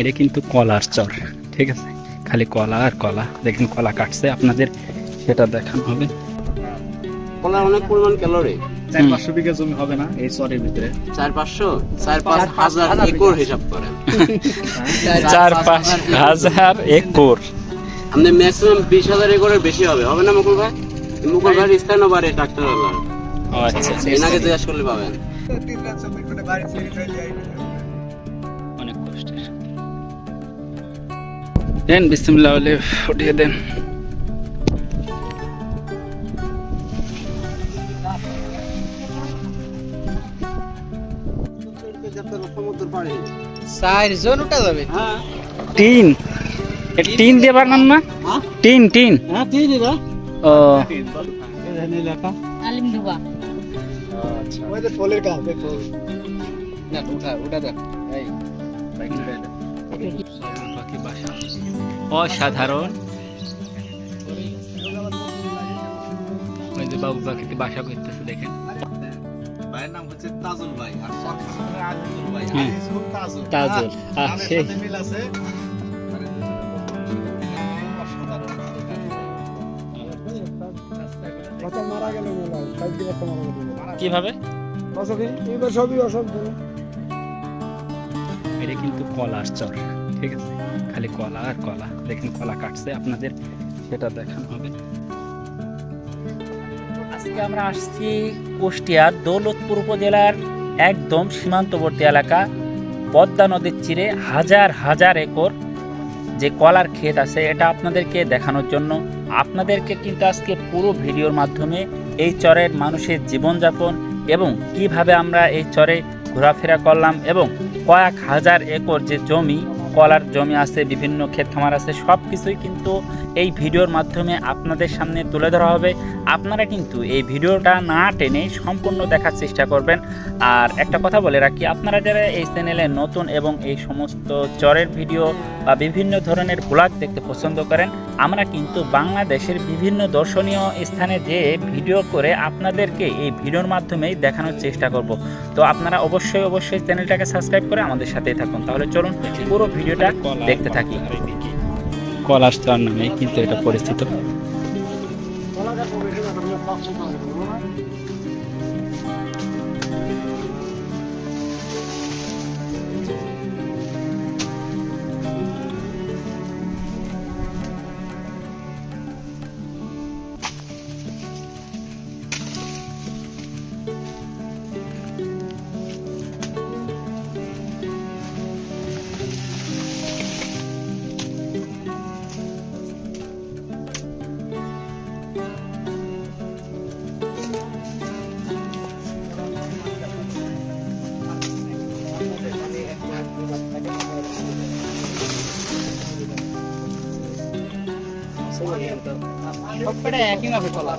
এটা কিন্তু কলার চর ঠিক আছে? খালি কলা আর কলা। দেখেন কলা কাটছে আপনাদের সেটা দেখানো হবে। কলার অনেক পরিমাণ ক্যালোরি। চার পাঁচশো বিঘা জমি হবে না এই চরের ভিতরে। চার পাঁচশো? চার পাঁচ হাজার একর হিসাব করেন। চার পাঁচ হাজার একর। আপনি ম্যাক্সিমাম বিশ হাজার একরের বেশি হবে। হবে না মুকুল ভাই? মুকুল ভাইয়ের স্থানীয় বাড়ি ট্রাক্টর ও আচ্ছা। এনাকে জিজ্ঞাসা করলে পাবেন। অনেক দেন বিসমিল্লাহ উঠিয়ে দেন। পাড়ে উঠা যাবে। হ্যাঁ। টিন। এ টিন দিয়ে বানান না? হ্যাঁ? Tin tin. হ্যাঁ দিয়ে দিবা ও। লেখা। আলিম ধোবা। আমাদের ফলের গাছ ফল না উঠা উঠা দেখ অসাধারণ। ওই যে বাবু পাখিতে বাসা করতেছে দেখেন। ভাইয়ের নাম হচ্ছে তাজুল ভাই আর আজিজুল ভাই। আজিজুল তাজুল। তাজুল আহ সেই মিল আছে। বাচ্চা মারা গেল হয় কীভাবে এটা কিন্তু কলার চর ঠিক আছে? খালি কলা আর কলা। দেখেন কলা কাটছে, আপনাদের সেটা দেখানো হবে। আজকে আমরা আসছি কুষ্টিয়ার দৌলতপুর উপজেলার একদম সীমান্তবর্তী এলাকা, পদ্মা নদীর চিরে হাজার হাজার একর যে কলার ক্ষেত আছে, এটা আপনাদেরকে দেখানোর জন্য। আপনাদেরকে কিন্তু আজকে পুরো ভিডিওর মাধ্যমে এই চরের মানুষের জীবনযাপন এবং কীভাবে আমরা এই চরে ঘোরাফেরা করলাম এবং কয়েক হাজার একর যে জমি কলার জমি আছে, বিভিন্ন ক্ষেত খামার আছে সব কিছুই কিন্তু এই ভিডিওর মাধ্যমে আপনাদের সামনে তুলে ধরা হবে। আপনারা কিন্তু এই ভিডিওটা না টেনে সম্পূর্ণ দেখার চেষ্টা করবেন। আর একটা কথা বলে রাখি, আপনারা যারা এই চ্যানেলে নতুন এবং এই সমস্ত চরের ভিডিও বা বিভিন্ন ধরনের ব্লগ দেখতে পছন্দ করেন, আমরা কিন্তু বাংলাদেশের বিভিন্ন দর্শনীয় স্থানে যে ভিডিও করে আপনাদেরকে এই ভিডিওর মাধ্যমেই দেখানোর চেষ্টা করব। তো আপনারা অবশ্যই অবশ্যই চ্যানেলটাকে সাবস্ক্রাইব করে আমাদের সাথেই থাকুন। তাহলে চলুন, পুরো ভিডিওটা দেখতে থাকি। কল আসতে আর নামে কিন্তু এটা পরিচিত। সবকটা একই মাপে কলা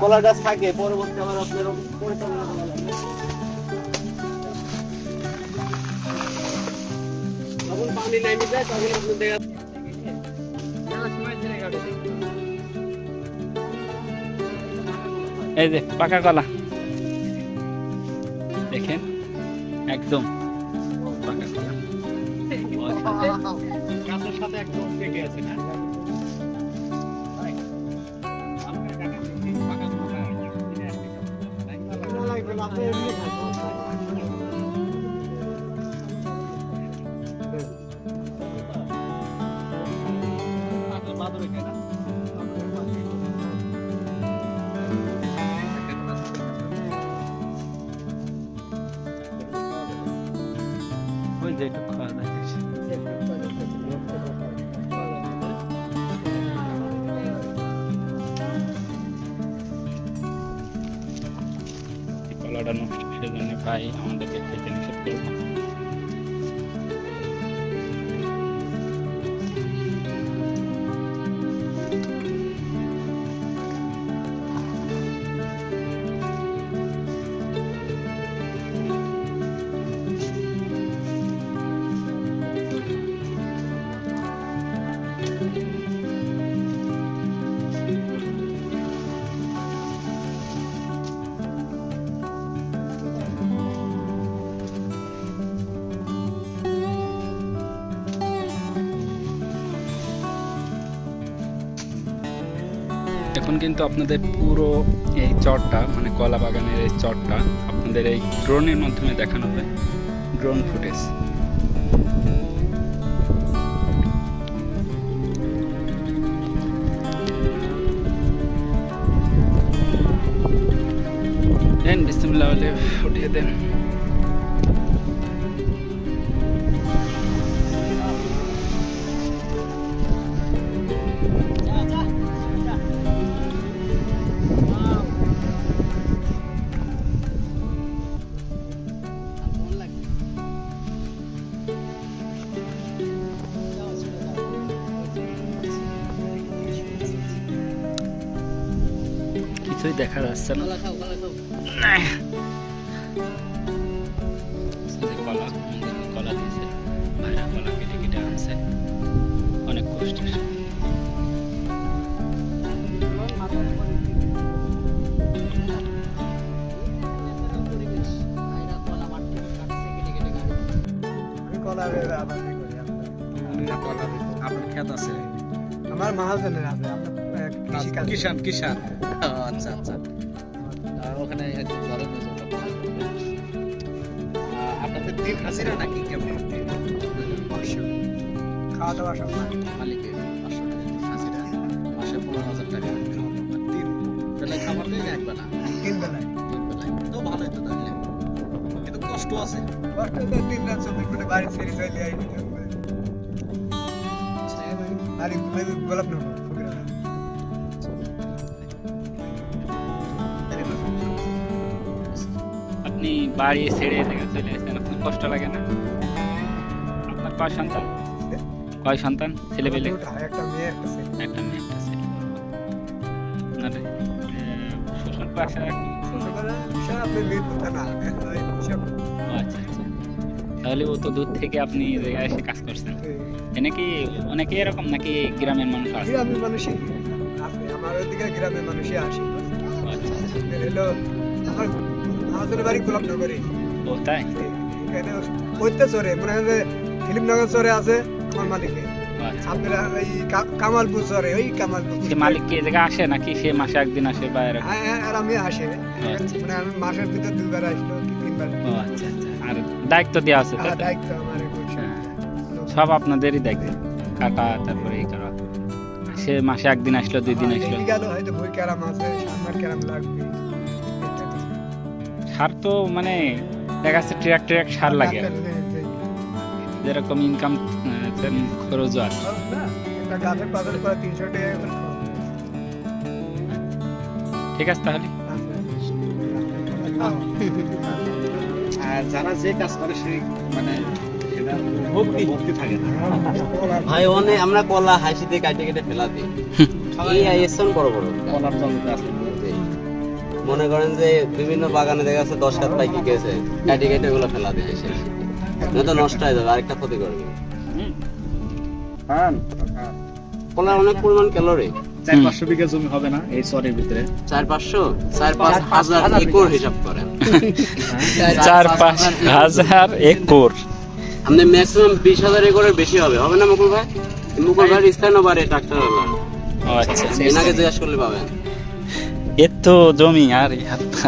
কলা গাছ থাকে পরবর্তী আবার আপনার পরিচালনা করা লাগবে। যখন পানি নামে যায় তখন আপনি দেখা এই যে পাকা কলা। দেখেন একদম। পাকা কলা। সাথে একদম পেকে আছে না? কলাটা নষ্ট সেজন্য ভাই আমাদেরকে খেতে নিষেধ করব এখন কিন্তু আপনাদের পুরো এই চরটা মানে কলা বাগানের এই চরটা আপনাদের এই ড্রোনের মাধ্যমে দেখানো হবে ড্রোন ফুটেজ দেন, বিসমিল্লাহ উঠিয়ে দেন। কিছুই দেখা যাচ্ছে না কলা কলা আনছে অনেক। আপনার আছে আমার মহাজনের আছে করি। কিষান কিষান আচ্ছা আচ্ছা। ওখানে আপনাদের দিন হাজিরা নাকি কেমন? খাওয়া দাওয়া সব। মালিকের পাঁচশো টাকা হাজিরা। মাসে পনেরো হাজার টাকা তিন বেলায় খাবার দেয় না এক বেলা? তিন বেলায় তিন বেলায় তো ভালোই তো তাহলে। কিন্তু কষ্ট আছে। কষ্ট তো তিন রাত চব্বিশ ঘণ্টা বাড়ি ছেড়ে চলে আই বাড়ি গোলাপ বাড়ি ছেড়ে থেকে চলে এসেছেন আপনার কষ্ট লাগে না। আপনার কয় সন্তান? কয় সন্তান? ছেলে পেলে একটা মেয়ে একটা ছেলে। একটা মেয়ে একটা ছেলে। আপনার শ্বশুর আচ্ছা আচ্ছা। তাহলে ও তো দূর থেকে আপনি জায়গায় এসে কাজ করছেন। এ নাকি অনেকে এরকম নাকি গ্রামের মানুষ আছে? গ্রামের মানুষই। আমার ওইদিকে গ্রামের মানুষই আসে আচ্ছা আচ্ছা। আমার আমাদের বাড়ি গোলাপ নগরে ও তাই? এখানে চরে মনে হয় যে ফিলিমনগর চরে আছে আমার মালিকে। আপনারা এই কামালপুর চরে ওই কামালপুর। মালিক কি এই আসে নাকি সে মাসে একদিন আসে বা এরকম? হ্যাঁ, হ্যাঁ, আর আমি আসে। মানে আমি মাসের ভিতর দুবার আসলো কি তিনবার। ও আচ্ছা আচ্ছা। আর দায়িত্ব দেওয়া আছে আমার হ্যাঁ। সব আপনাদেরই দায়িত্ব। কাটা তারপরে এই করা। সে মাসে একদিন আসলো দুই দিন আসলো। গেল হয়তো বই ক্যারাম আছে সামনের ক্যারাম লাগবে। সার তো মানে দেখা যাচ্ছে ট্রাক ট্রাক সার লাগে। যেরকম ইনকাম টাকা করে খরচ। ঠিক আছে তাহলে। আর যারা যে কাজ করে সে মানে ভক্তি। ভক্তি থাকে না। ভাই ওনে আমরা কলা হাসিতে কাটে কেটে ফেলা দিই। এই আইএসএন বড় বড়। কলার জমিতে আছে। জি। মনে করেন যে বিভিন্ন বাগানে দেখা যাচ্ছে দশ কাঠ পাইকি গেছে কাটে কেটে ওগুলো ফেলা দিয়ে এসে। তো নষ্ট হয়ে যাবে আরেকটা ক্ষতি করবে। হ্যাঁ কলার অনেক পরিমাণ ক্যালোরি। চার পাঁচশো বিঘা জমি হবে না এই চরের ভিতরে? চার পাঁচশো? চার পাঁচ হাজার একর হিসাব করেন। চার পাঁচ হাজার একর। আপনি ম্যাক্সিমাম বিশ হাজার একরের বেশি হবে। হবে না মুকুল ভাই? মুকুল ভাই স্থানীয় বাড়ি ট্রাক্টর হলো ও আচ্ছা। এনাকে জিজ্ঞাসা করলে পাবেন। এর তো জমি আর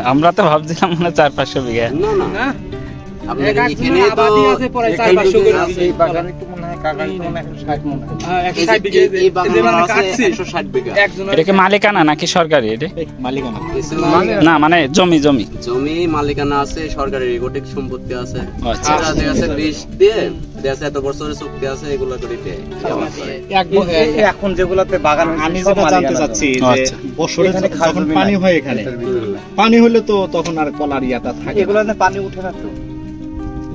আমরা তো ভাবছিলাম মানে চার পাঁচশো বিঘা। না না। মনে হয় মনে হয় মনে হয় মালিকানা নাকি সরকারি এটা? মালিকানা। না মানে জমি জমি। জমি মালিকানা আছে সরকারি রেকর্ডিং সম্পত্তি আছে। আচ্ছা দিয়ে দেখা এত বছরের চুক্তি আছে এগুলো করে এখন যেগুলাতে বাগান আমি যেটা জানতে চাচ্ছি যে আচ্ছা। বছরে যখন পানি হয় এখানে। পানি হলে তো তখন আর কলার ইয়াটা থাকে এগুলাতে পানি উঠে না তো?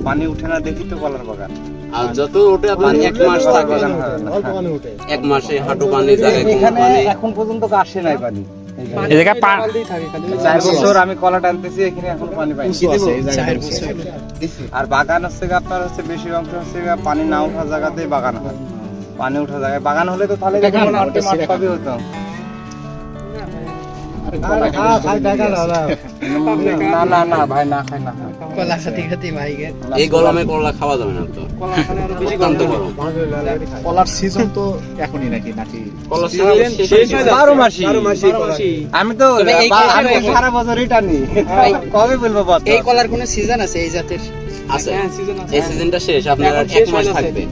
পানি উঠে না দেখি তো কলার বাগান। আর যত ওটা পানি এক মাস থাকে। এক মাসে হাঁটু পানি কোনো এখানে এখন পর্যন্ত আসে নাই পানি। এই জায়গায় চার বছর আমি কলা টানতেছি এখানে এখন পানি পাই। আর বাগান হচ্ছে আপনার হচ্ছে বেশি অংশ হচ্ছে পানি না ওঠা জায়গাতেই বাগান হয়। পানি ওঠা জায়গায় বাগান হলে তো তাহলে মাঠ পাবি হতো। না না না ভাই না খাই না। কলা খাতি খাতি ভাই এই গরমে করলা খাওয়া যাবে না তো। অত্যন্ত গরম। কলার সিজন তো এখনই নাকি নাকি? কলার সিজন। বারো মাসি আমি তো সারা বছরই টানি কবে বলব বল? এই কলার কোন সিজন আছে এই জাতের? আছে। এই সিজনটা শেষ আপনার এক মাস থাকবে।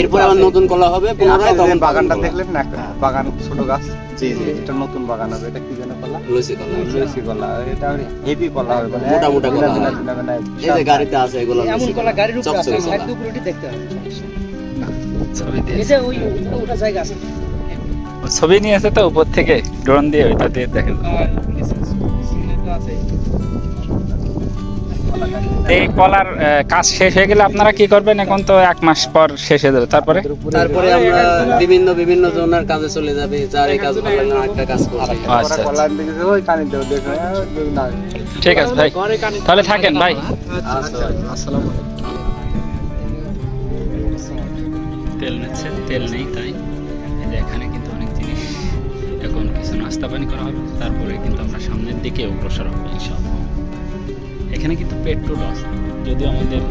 এরপর আবার নতুন কলা হবে পুনরায় তখন বাগানটা দেখলেন না বাগান ছোট গাছ? জি জি। এটা নতুন বাগান হবে এটা কি যেন কলা? কলা। কলা এটা হেভি কলা হবে মানে মোটা মোটা কলা। হয়। এই যে গাড়িতে আছে এগুলো এমন কলা গাড়ির উপরে আছে। দেখতে হবে। ওই ওটা জায়গা আছে। ছবি নিয়ে আছে তো উপর থেকে। ড্রোন দিয়ে ওইটা দিয়ে দেখেন এই কলার কাজ শেষ হয়ে গেলে আপনারা কি করবেন? এখন তো এক মাস পর শেষ হয়ে যাবে। তারপরে? তারপরে আমরা বিভিন্ন বিভিন্ন জনের কাজে চলে যাবে যার এই কাজ ভালো লাগে না একটা কাজ করবে আচ্ছা আচ্ছা। ঠিক আছে ভাই। তাহলে থাকেন ভাই। আচ্ছা তেল নিচ্ছে তেল নেই তাই। এই যে এখানে কিন্তু অনেক জিনিস। এখন কিছু নাস্তা পানি করা হবে তারপরে কিন্তু আমরা সামনের দিকে অগ্রসর হবে ইনশাআল্লাহ। এখানে কিন্তু পেট্রোল আছে। যদিও আমাদের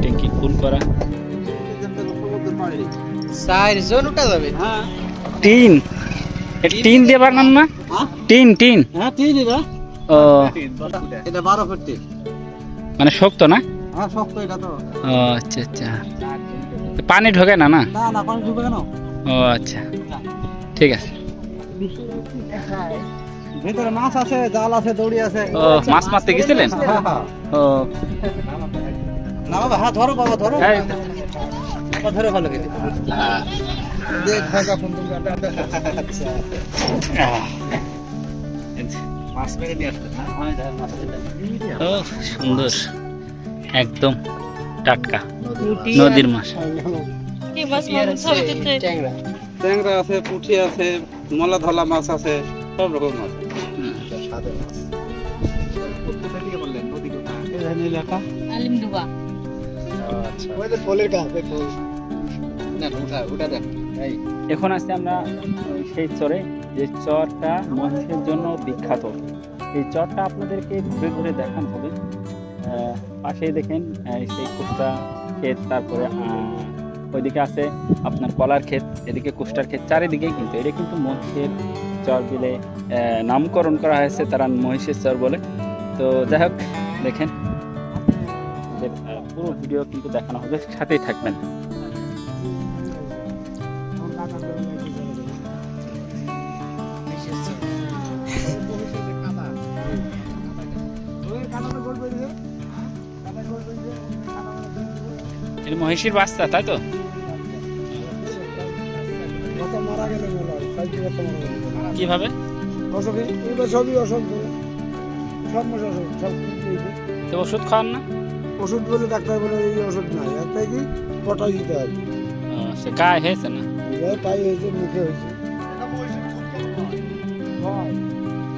ট্যাঙ্কি ফুল করা। চার জন উঠা যাবে। টিন। টিন দিয়ে বানান না? Tin tin. হ্যাঁ এটা ও। এটা বারো ফুটি মানে শক্ত না? হ্যাঁ শক্ত এটা তো। ও আচ্ছা আচ্ছা। পানি ঢোকে না না? না না পানি ঢুকবে কেন ও আচ্ছা। ঠিক আছে। ভিতরে মাছ আছে জাল আছে দড়ি আছে। মাছ মারতে গেছিলেন? ও। না বাবা হ্যাঁ ধরো বাবা ধরো। বাবা ধরে ভালো ও সুন্দর। একদম টাটকা। নদীর মাছ। কি মাছ মাছ ছবি তুলতে ট্যাংরা। ট্যাংরা আছে পুঁটি আছে মলা ধলা মাছ আছে সব রকম মাছ। আলিম ডুবা ওই যে ফলের গাছ ওই ফল। না উঠা উঠা দেখ। এই। এখন আছে আমরা সেই চরে যে চরটা মহিষের জন্য বিখ্যাত। এই চরটা আপনাদেরকে ঘুরে ঘুরে দেখানো হবে। আহ, পাশেই দেখেন সেই কুষ্টা ক্ষেত তারপরে ওইদিকে আছে আপনার কলার ক্ষেত এদিকে কুষ্টার ক্ষেত চারিদিকেই কিন্তু এটা কিন্তু মহিষের চর বলে নামকরণ করা হয়েছে তারা মহিষের চর বলে। তো যাই হোক দেখেন। পুরো ভিডিও কিন্তু দেখানো হবে সাথেই থাকবেন। মহিষীর বাচ্চা তাই তো? কীভাবে? অসুখ সবই অসুখ সব অসুখ সব তো ওষুধ খাওয়ান না? ওষুধ বলে ডাক্তার বলে এই ওষুধ নাই একটাই কি? পটাই দিতে হবে সে গায়ে হয়েছে না? তাই হয়েছে মুখে হয়েছে। হয়।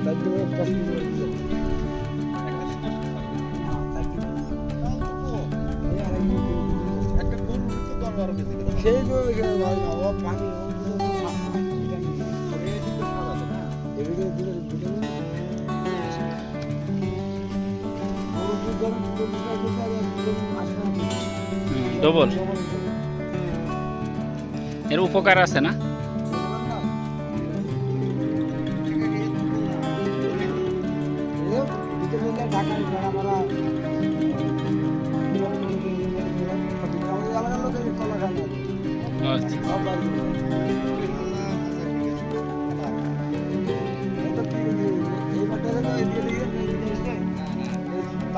তার জন্য। সেই তো ভাই হাওয়া পানি এদিকে এর উপকার গরু না? গরম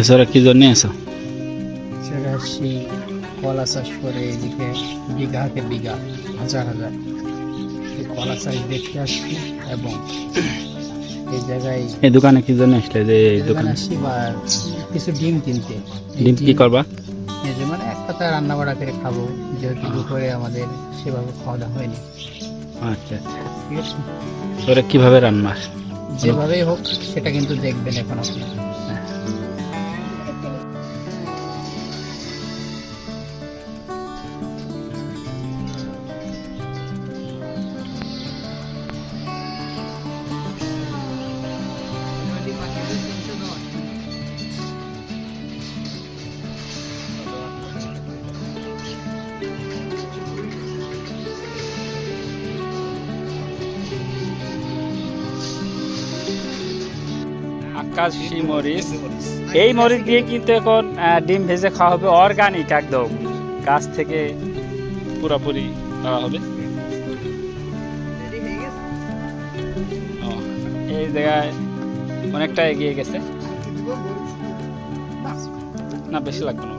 এছাড়া কি জন্য এসো সেটা আসছি কলা চাষ করে এদিকে বিঘাকে বিঘা হাজার হাজার। এই কলা চাষ দেখতে আসছি এবং এই জায়গায় এই দোকানে কি জন্য আসলে যে এই দোকানে আসছি বা কিছু ডিম কিনতে। ডিম কি করবা? এই যে মানে এক কথা রান্না বাড়া করে খাব যেহেতু দুপুরে আমাদের সেভাবে খাওয়া দাওয়া হয়নি। আচ্ছা আচ্ছা। ঠিক আছে? ওরা কীভাবে রান্না? যেভাবেই হোক সেটা কিন্তু দেখবেন এখন আপনি। আকাশি মরিচ। এই মরিচ দিয়ে কিন্তু এখন ডিম ভেজে খাওয়া হবে অর্গানিক একদম। গাছ থেকে পুরোপুরি খাওয়া হবে। এই জায়গায় অনেকটা এগিয়ে গেছে। না বেশি লাগবে না।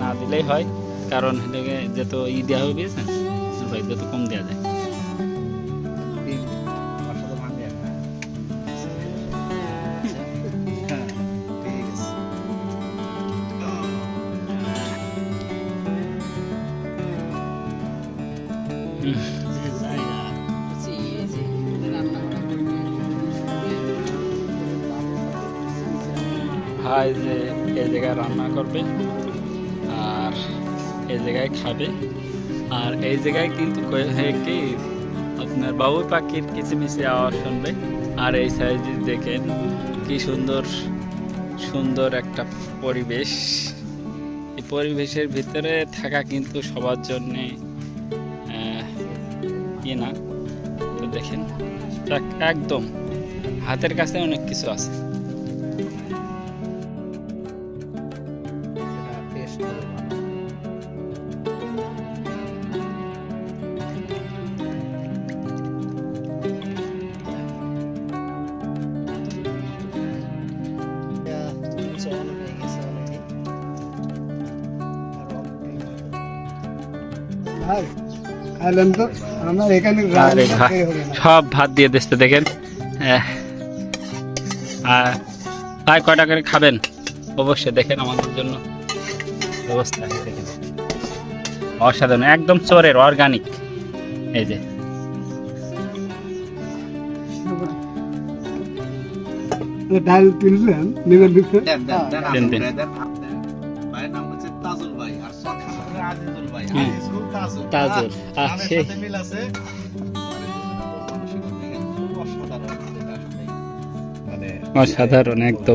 না দিলেই হয় কারণ এটাকে যত ই দেওয়া হবে বুঝেছেন যত কম দেওয়া যায়। জায়গায় রান্না করবে আর এই জায়গায় খাবে। আর এই জায়গায় কিন্তু হ্যাঁ কি? আপনার বাবুই পাখির কিচিমিচি আওয়াজ শুনবে। আর এই সাইজে দেখেন কি সুন্দর সুন্দর একটা পরিবেশ। এই পরিবেশের ভিতরে থাকা কিন্তু সবার জন্যে ই না। তো দেখেন এক- একদম হাতের কাছে অনেক কিছু আছে। সব ভাত দিয়ে দিচ্ছে দেখেন। আর কয়টা করে খাবেন? অবশ্যই দেখেন আমাদের জন্য ব্যবস্থা দেখেন। অসাধারণ একদম চোরের অর্গানিক এই যে। ডাল তুললেন নাম হচ্ছে তাজুল ভাই আর আজিজুল ভাই। হ্যাঁ, সেই। মিল আছে। অসাধারণ শুধু একটু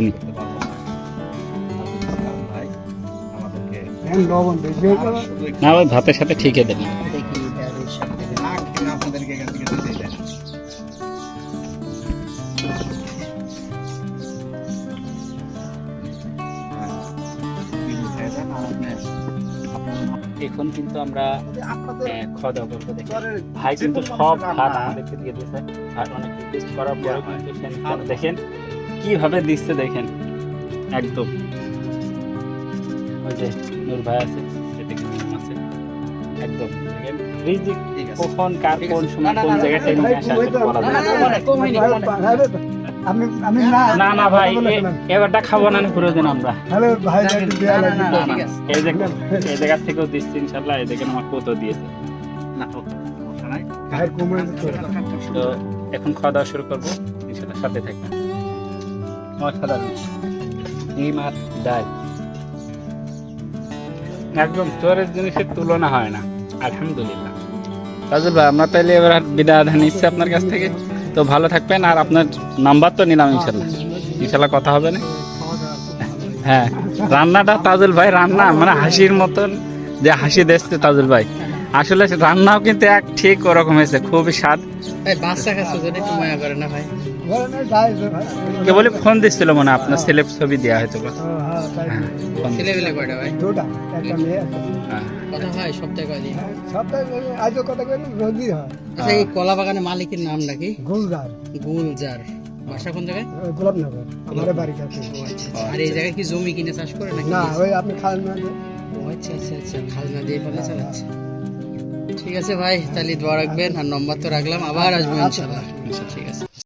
না ওই ভাতের সাথে ঠিকই দেবেন এখন কিন্তু আমরা খাওয়া দাওয়া করব দেখি। ভাই কিন্তু সব ভাত আমাদেরকে দিয়ে দিয়েছে আর অনেক রিকোয়েস্ট করার পরে কিন্তু দেখেন কীভাবে দিচ্ছে দেখেন। একদম। ওই যে নূর ভাই আছে সেদিকে ম্যাম আছে। একদম। দেখেন রিজিক কখন কার কোন সময় কোন জায়গায় ট্রেনিং আসে বলা যায় না। আমি আমি না না না ভাই এবারটা খাব না আমরা। হ্যালো ভাই এই জায়গা এই জায়গা থেকেও দিচ্ছি ইনশাল্লাহ এই দেখেন আমার কত দিয়েছে। না তো এখন খাওয়া দাওয়া শুরু করব সাথে থাকবেন। অসাধারণ ডিম আর ডাল। একদম চোরের জিনিসের তুলনা হয় না আলহামদুলিল্লাহ। রাজুল ভাই আমরা তাইলে এবার বিদায় নিচ্ছি আপনার কাছ থেকে? তো ভালো থাকবেন আর আপনার নাম্বার তো নিলাম ইনশাল্লাহ ইনশাল্লাহ কথা হবে না। হ্যাঁ রান্নাটা তাজুল ভাই রান্না মানে হাসির মতন যে হাসি দিচ্ছে তাজুল ভাই। আসলে রান্নাও কিন্তু এক ঠিক ওরকম হয়েছে খুবই স্বাদ। ভাই। কেবলই ফোন দিচ্ছিল মনে আপনার ছেলে ছবি দেওয়া হয়তো হ্যাঁ, ফোন ছেলে কয়টা ভাই? দুটা একটা মেয়ে হ্যাঁ। কথা হয় সপ্তাহে কয়দিন? সপ্তাহে আজও কথা করি রোজই হয়। আচ্ছা এই কলা বাগানের মালিকের নাম নাকি? গুলদার গুলজার। বাসা কোন জায়গায়? গোলাপনগর আমাদের বাড়ি কাছে। আচ্ছা আচ্ছা। আর এই জায়গায় কি জমি কিনে চাষ করে নাকি? না ওই আপনি আচ্ছা আচ্ছা আচ্ছা খাজনা দিয়ে ফেলে চালাচ্ছে। ঠিক আছে ভাই তাহলে দোয়া রাখবেন আর নম্বর তো রাখলাম আবার আসব ইনশাল্লাহ ঠিক আছে।